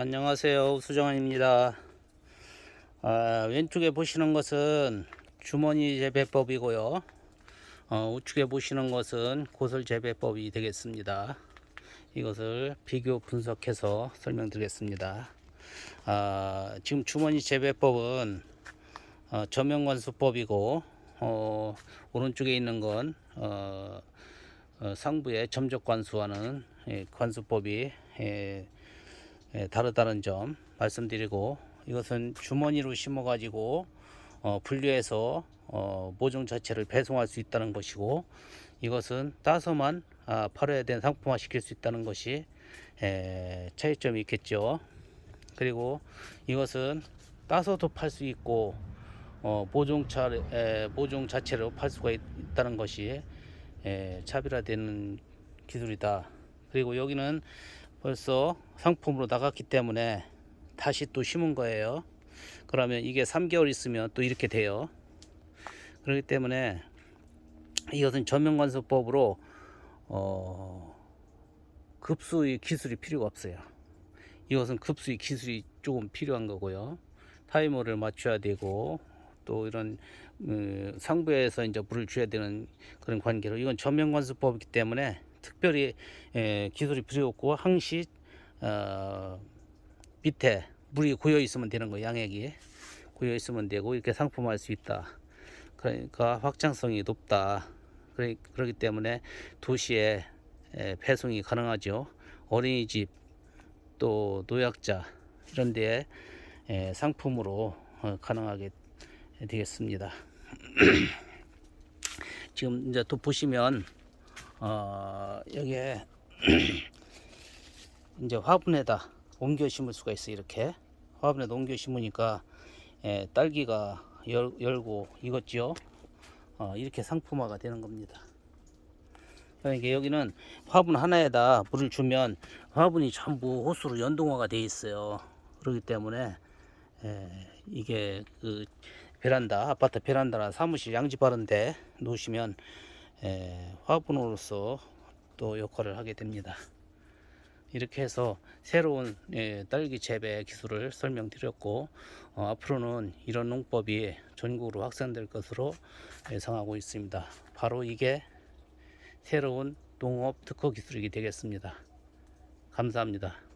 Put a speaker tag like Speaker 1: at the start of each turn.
Speaker 1: 안녕하세요. 수정환입니다. 아, 왼쪽에 보시는 것은 주머니 재배법이고요. 어, 우측에 보시는 것은 고설 재배법이 되겠습니다. 이것을 비교 분석해서 설명드리겠습니다. 아, 지금 주머니 재배법은 어, 저명관수법이고 어, 오른쪽에 있는 건 어, 어, 상부의 점적관수와는 예, 관수법이 예, 예, 다르다는 점 말씀드리고 이것은 주머니로 심어 가지고 어, 분류해서 어, 모종 자체를 배송할 수 있다는 것이고 이것은 따서만 아, 팔아야 되는 상품화 시킬 수 있다는 것이 에, 차이점이 있겠죠. 그리고 이것은 따서도 팔 수 있고 어, 모종차 에, 모종 자체로 팔 수가 있, 다는 것이 에, 차별화되는 기술이다. 그리고 여기는 벌써 상품으로 나갔기 때문에 다시 또 심은 거예요. 그러면 이게 3개월 있으면 또 이렇게 돼요. 그렇기 때문에 이것은 전면관수법으로 어, 급수의 기술이 필요가 없어요. 이것은 급수의 기술이 조금 필요한 거고요. 타이머를 맞춰야 되고 또 이런 음, 상부에서 이제 물을 줘야 되는 그런 관계로 이건 전면관수법이기 때문에 특별히 에, 기술이 필요 항시 어, 밑에 물이 고여 있으면 되는 거예요. 양액이 고여 있으면 되고 이렇게 상품화할 수 있다. 그러니까 확장성이 높다. 그러, 그렇기 때문에 도시에 에, 배송이 가능하죠. 어린이집 또 노약자 이런 데에 에, 상품으로 어, 가능하게 되겠습니다. 지금 이제 또 보시면 어, 여기에 이제 화분에다 옮겨 심을 수가 있어요. 이렇게 화분에다 옮겨 심으니까 예, 딸기가 열, 열고 익었죠. 어, 이렇게 상품화가 되는 겁니다. 그러니까 여기는 화분 하나에다 물을 주면 화분이 전부 호수로 연동화가 돼 있어요. 그렇기 때문에 예, 이게 그 베란다 아파트 베란다나 사무실 양지 바른데 놓으시면 에, 화분으로서 또 역할을 하게 됩니다. 이렇게 해서 새로운 예, 딸기 재배 기술을 설명드렸고 어, 앞으로는 이런 농법이 전국으로 확산될 것으로 예상하고 있습니다. 바로 이게 새로운 농업 특허 기술이 되겠습니다. 감사합니다.